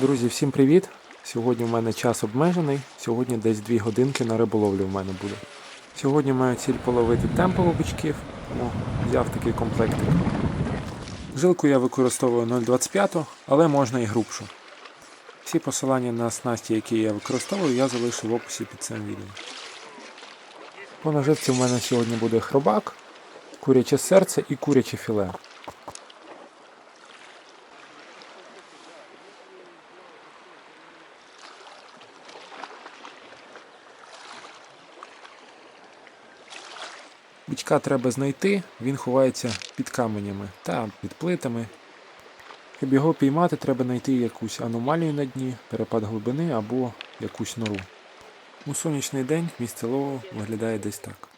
Друзі, всім привіт! Сьогодні в мене час обмежений. Сьогодні десь 2 годинки на риболовлю в мене буде. Сьогодні маю ціль половити темпову бичків, тому взяв такий комплектик. Жилку я використовую 0,25, але можна і грубшу. Всі посилання на снасті, які я використовую, я залишу в описі під цим відео. По наживці в мене сьогодні буде хробак, куряче серце і куряче філе. Бичка треба знайти, він ховається під каменями та під плитами. Щоб його піймати, треба знайти якусь аномалію на дні, перепад глибини або якусь нору. У сонячний день місце лову виглядає десь так.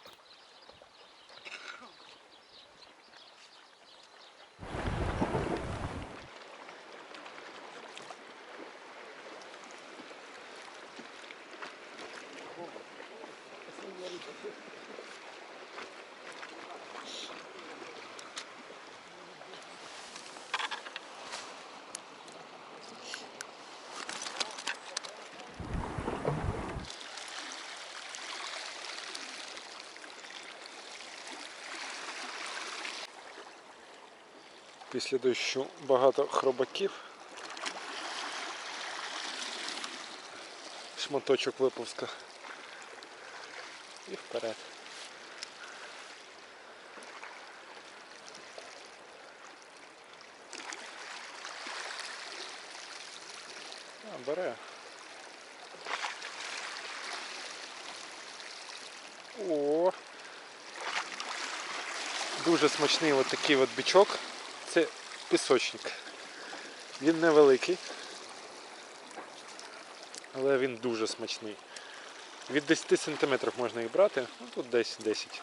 Після дощу багато хробаків. Шматочок випуска. І вперед. А, бере. О! Дуже смачний от такий от бичок. Пісочник. Він невеликий, але він дуже смачний. Від 10 см можна їх брати, ну тут десь 10.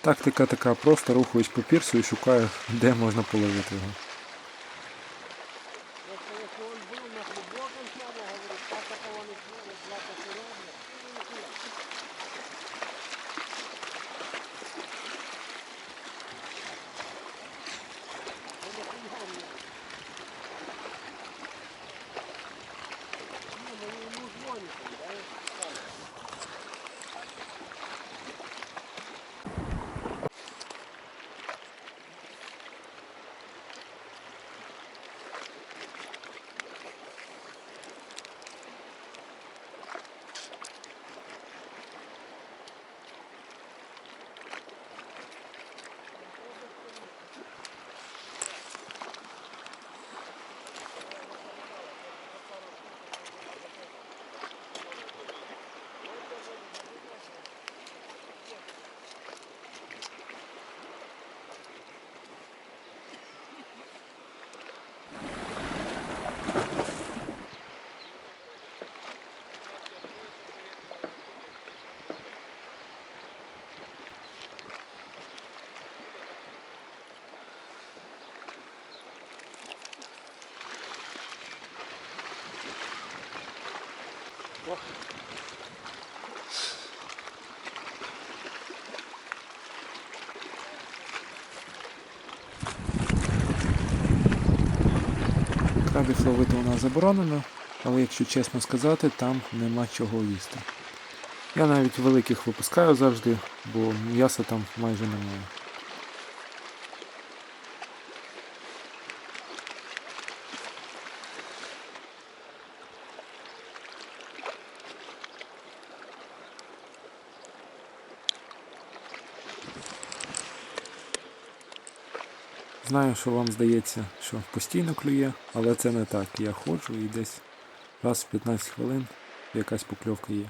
Тактика така просто рухаюсь по пірсу і шукаю, де можна половити його. Крабів ловити у нас заборонено, але якщо чесно сказати, там нема чого їсти. Я навіть великих випускаю завжди, бо м'яса там майже немає. Знаю, що вам здається, що постійно клює, але це не так. Я ходжу і десь раз в 15 хвилин якась покльовка є.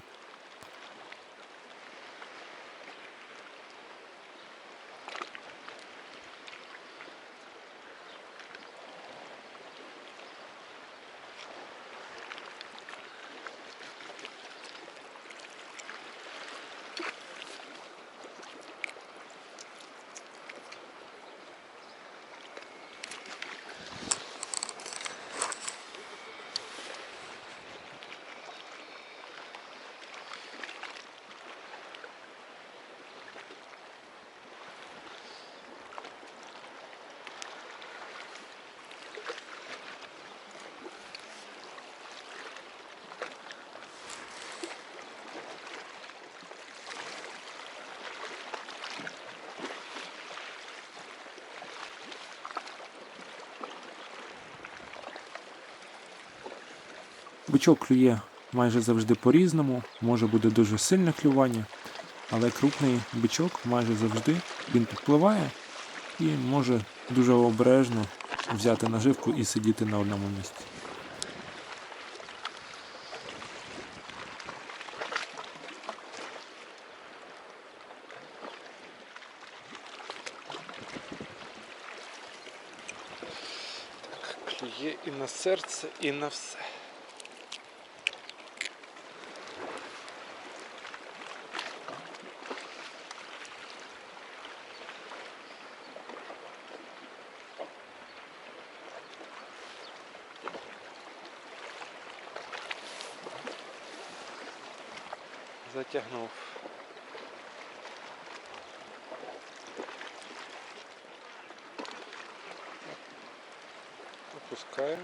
Бичок клює майже завжди по-різному, може буде дуже сильне клювання, але крупний бичок майже завжди він підпливає і може дуже обережно взяти наживку і сидіти на одному місці. Клює і на серце, і на все. Затягнув. Опускаємо.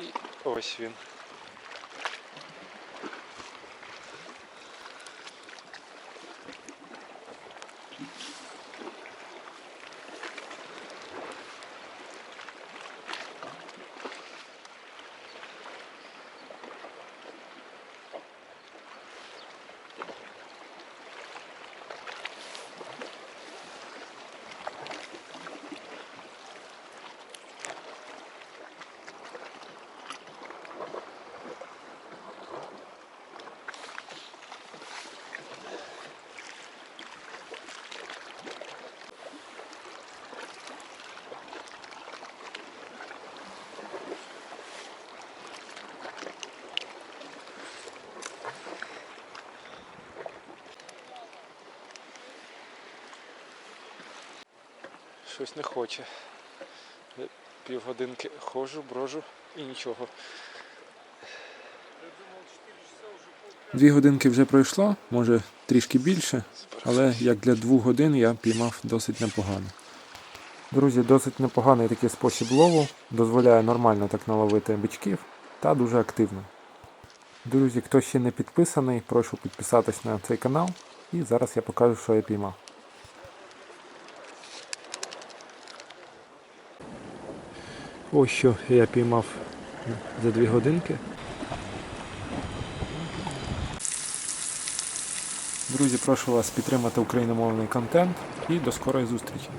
І ось він. Щось не хоче. Півгодинки ходжу, брожу і нічого. Дві годинки вже пройшло, може трішки більше, але як для двох годин я піймав досить непогано. Друзі, досить непоганий такий спосіб лову, дозволяє нормально так наловити бичків та дуже активно. Друзі, хто ще не підписаний, прошу підписатись на цей канал і зараз я покажу, що я піймав. Ось що я піймав за дві годинки. Друзі, прошу вас підтримати україномовний контент і до скорої зустрічі.